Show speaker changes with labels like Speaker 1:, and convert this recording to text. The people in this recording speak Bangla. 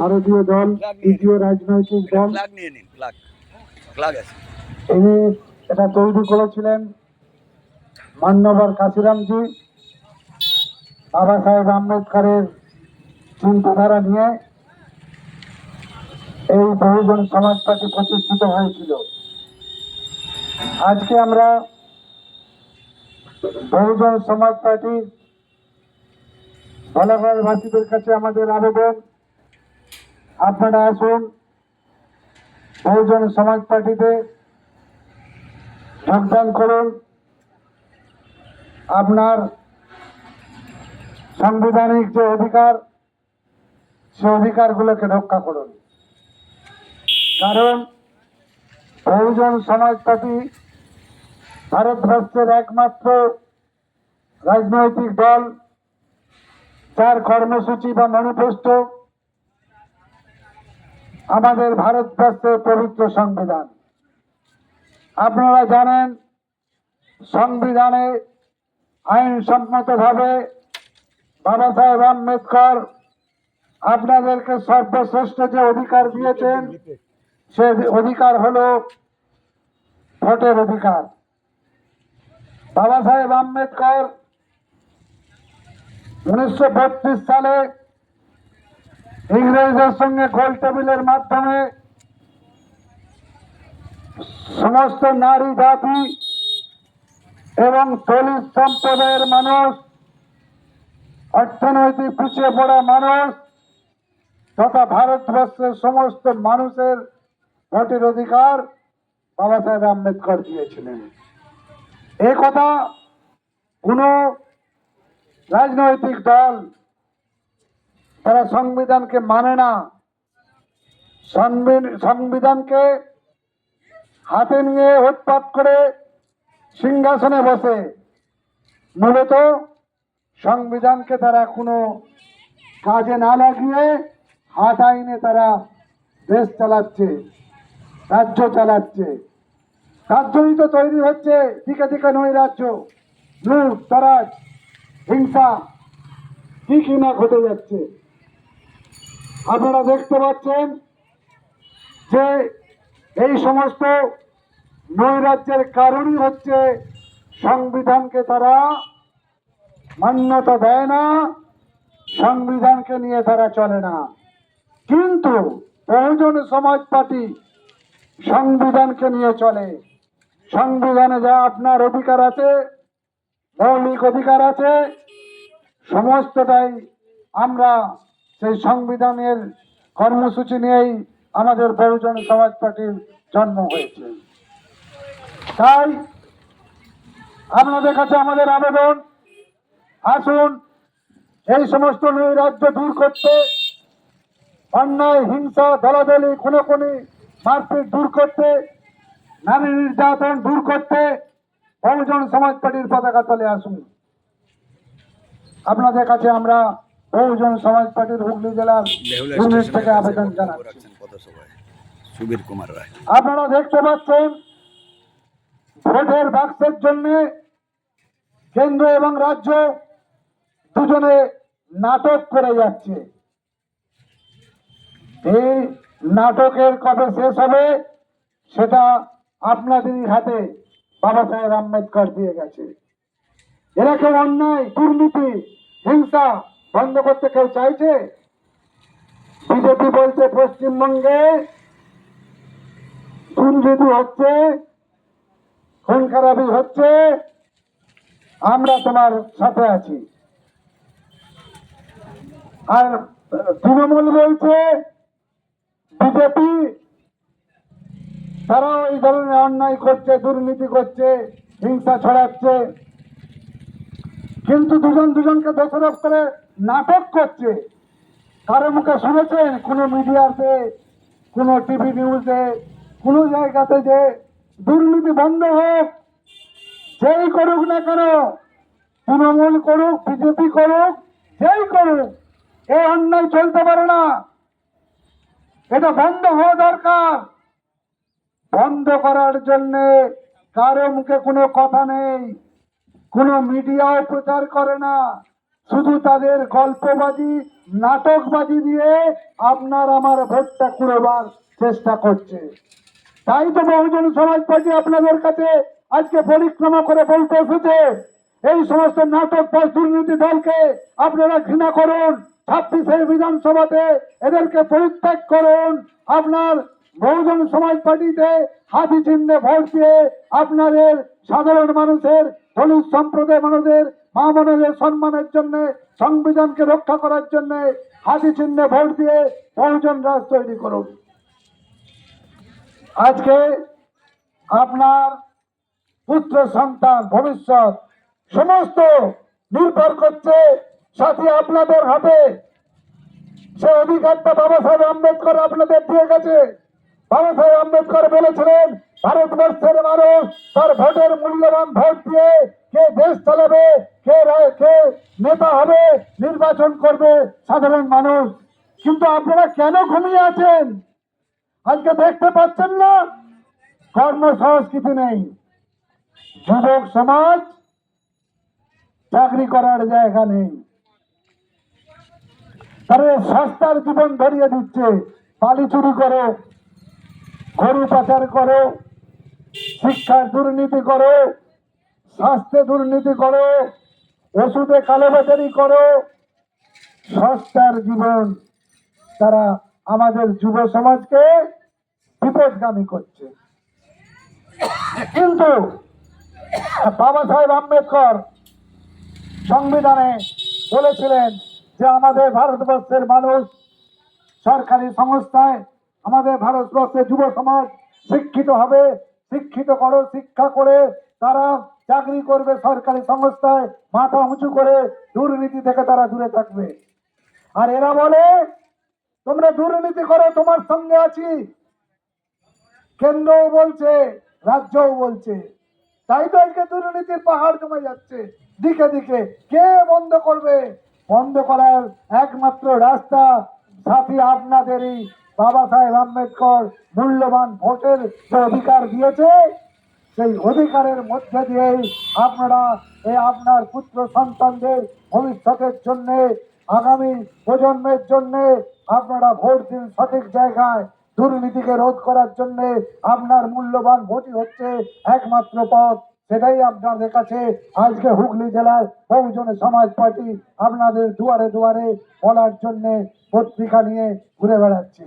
Speaker 1: ভারতীয় দল তৃতীয় রাজনৈতিক দল। তিনি এটা তৈরি করেছিলেন মান্যবর কাশিরামজি বাবা সাহেব আম্বেদকরের চিন্তাধারা নিয়ে এই বহুজন সমাজ পার্টি প্রতিষ্ঠিত হয়েছিল। আজকে আমরা বহুজন সমাজ পার্টির ভোলাগড়বাসীদের কাছে আমাদের আবেদন। আপনারা আসুন। বহুজন সমাজ পার্টিতে যোগদান করুন। আপনার সাংবিধানিক যে অধিকার, সে অধিকারগুলোকে রক্ষা করুন। কারণ বহুজন সমাজ পার্টি ভারতবর্ষের একমাত্র রাজনৈতিক দল, যার কর্মসূচি বা ম্যানিফেস্টো আমাদের ভারতবর্ষের পবিত্র সংবিধান। আপনারা জানেন, সংবিধানে আইনসম্মতভাবে বাবা সাহেব আম্বেদকর আপনাদেরকে সর্বশ্রেষ্ঠ যে অধিকার দিয়েছেন, সে অধিকার হলো ভোটের অধিকার। বাবা সাহেব আম্বেদকর উনিশশো বত্রিশ সালে ইংরেজদের সঙ্গে গোল টেবিলের মাধ্যমে সমস্ত নারী, জাতি এবং দলিত সম্প্রদায়ের মানুষ, অর্থনৈতিক পিছিয়ে পড়া মানুষ তথা ভারতবর্ষের সমস্ত মানুষের ভোটের অধিকার বাবা সাহেব আম্বেদকর দিয়েছিলেন। এ কথা কোনো রাজনৈতিক দল তারা সংবিধানকে মানে না। সংবিধানকে হাতে নিয়ে উৎপাত করে সিংহাসনে বসে। মূলত সংবিধানকে তারা কোনো কাজে না লাগিয়ে হাত আইনে তারা দেশ চালাচ্ছে, রাজ্য চালাচ্ছে। রাজ্যই তো তৈরি হচ্ছে, দিকে দিকে নয় রাজ্য। লুট, তরাজ, হিংসা, কি কি না ঘটে যাচ্ছে? আপনারা দেখতে পাচ্ছেন যে এই সমস্ত নৈরাজ্যের কারণই হচ্ছে সংবিধানকে তারা মান্যতা দেয় না, সংবিধানকে নিয়ে তারা চলে না। কিন্তু বহুজন সমাজ পার্টি সংবিধানকে নিয়ে চলে। সংবিধানে যা আপনার অধিকার আছে, মৌলিক অধিকার আছে, সমস্তটাই আমরা সেই সংবিধানের কর্মসূচি নিয়েই আমাদের বহুজন সমাজ পার্টির জন্ম হয়েছে। তাই আপনাদের কাছে আমাদের আবেদন, আসুন, এই সমস্ত নৈরাজ্য দূর করতে, অন্যায়, হিংসা, দলাদলি, খুনোখুনি, মারপিট দূর করতে, নারী নির্যাতন দূর করতে, বহুজন সমাজ পার্টির পতাকা তলে আসুন। আপনাদের কাছে আমরা বহুজন সমাজ পার্টির হুগলি জেলার ইউনিট থেকে আবেদন জানাচ্ছি।
Speaker 2: রাখছেন পথসভায় সুবীর কুমার রায়।
Speaker 1: আপনারা দেখতে পাচ্ছেন ভোটের বাক্সের জন্য কেন্দ্র এবং রাজ্য দুজনে নাটক করে যাচ্ছে। এই নাটকের কবে শেষ হবে সেটা আপনাদেরই হাতে বাবা সাহেব আম্বেদকর দিয়ে গেছে। এরা কেউ অন্যায় দুর্নীতি হিংসা বন্ধ করতে কেউ চাইছে? বিজেপি বলছে পশ্চিমবঙ্গে দুর্নীতি হচ্ছে খুন খারাপি হচ্ছে, আমরা তোমার সাথে আছি। আর তৃণমূল বলছে, বিজেপি, তারা এই ধরনের অন্যায় করছে, দুর্নীতি করছে, হিংসা ছড়াচ্ছে। কিন্তু দুজন দুজনকে দোষারোপ করে নাটক করছে। কারও মুখে শুনেছেন? কোনো মিডিয়াতে, কোনো টিভি নিউজে, কোনো জায়গাতে যে দুর্নীতি বন্ধ হোক, যেই করুক না কেন, তৃণমূল করুক, বিজেপি করুক, যেই করুক, এ অন্যায় চলতে পারে না। এটা বন্ধ হওয়া দরকার। বন্ধ করার জন্য কারও মুখে কোনো কথা নেই, কোনো মিডিয়াও প্রচার করে না। শুধু তাদের গল্পবাজি, নাটকবাজি দিয়ে আপনার আমার ভোটটা কুড়োবার চেষ্টা করছে। তাই তো বহুজন সমাজ পার্টি আপনাদের কাছে আজকে পরিক্রমা করে বলতে এসেছে, এই সমস্ত নাটক বা দুর্নীতি দলকে আপনারা ঘৃণা করুন, ছাব্বিশের বিধানসভাতে এদেরকে পরিত্যাগ করুন, আপনার বহুজন সমাজ পার্টিতে হাতি চিহ্নে ভোট দিয়ে আপনাদের সাধারণ মানুষের দলিত সম্প্রদায় মানুষের মা বোনদের সম্মানের জন্য, সংবিধানকে রক্ষা করার জন্য হাতি চিহ্নে ভোট দিয়ে বহুজন রাজ তৈরি করুন। আজকে আপনার পুত্র, সন্তান, ভবিষ্যৎ, সমস্ত নির্ভর করছে সাথে আপনাদের হাতে। সে অধিকারটা বাবা সাহেব আম্বেদকর আপনাদের দিয়ে গেছে। বাবা সাহেব আম্বেদকর বলেছিলেন, ভারতবর্ষের মানুষ তার ভোটের মূল্যবান ভোট দিয়ে কে দেশ চালাবে, কে কে নেতা হবে, নির্বাচন করবে সাধারণ মানুষ। কিন্তু আপনারা কেন ঘুমিয়ে আছেন? আজকে দেখতে পাচ্ছেন না কর্ম সংস্কৃতি নেই। যুবক সমাজ চাকরি করার জায়গা নেই। তারা সস্তার জীবন ধরিয়ে দিচ্ছে। বালি চুরি করো, গরু পাচার করো, শিক্ষার দুর্নীতি করো স্বাস্থ্যে দুর্নীতি করো, ওষুধে কালোবাজারি করো, সস্তার জীবন তারা আমাদের যুব সমাজকে বিপদগামী করছে। কিন্তু বাবা সাহেব আম্বেদকর সংবিধানে বলেছিলেন যে আমাদের ভারতবর্ষের মানুষ সরকারি সংস্থায় আমাদের ভারতবর্ষের যুব সমাজ শিক্ষিত হবে, শিক্ষিত করো, শিক্ষা করে তারা চাকরি করবে সরকারি সংস্থায়, মাথা উঁচু করে দুর্নীতি থেকে তারা দূরে থাকবে। আর এরা বলে, তোমরা দুর্নীতি করো, তোমার সঙ্গে আছি। কেন্দ্রও বলছে, রাজ্যও বলছে। তাই তো আজকে দুর্নীতির পাহাড় জমে যাচ্ছে। দিকে দিকে কে বন্ধ করবে? বন্ধ করার একমাত্র রাস্তা সাথী আপনাদেরই বাবা সাহেব আম্বেদকর, মূল্যবান ভোটের অধিকার দিয়েছে সেই অধিকারের মধ্যে দিয়েই আপনারা এই আপনার পুত্র সন্তানদের ভবিষ্যতের জন্য, আগামী প্রজন্মের জন্য আপনারা ভোট দিন সঠিক জায়গায়, দুর্নীতিকে রোধ করার জন্য আপনার মূল্যবান ভোটই হচ্ছে একমাত্র পথ। সেটাই আপনাদের কাছে আজকে হুগলি জেলার বহুজন সমাজ পার্টি আপনাদের দুয়ারে দুয়ারে বলার জন্য পত্রিকা নিয়ে ঘুরে বেড়াচ্ছে।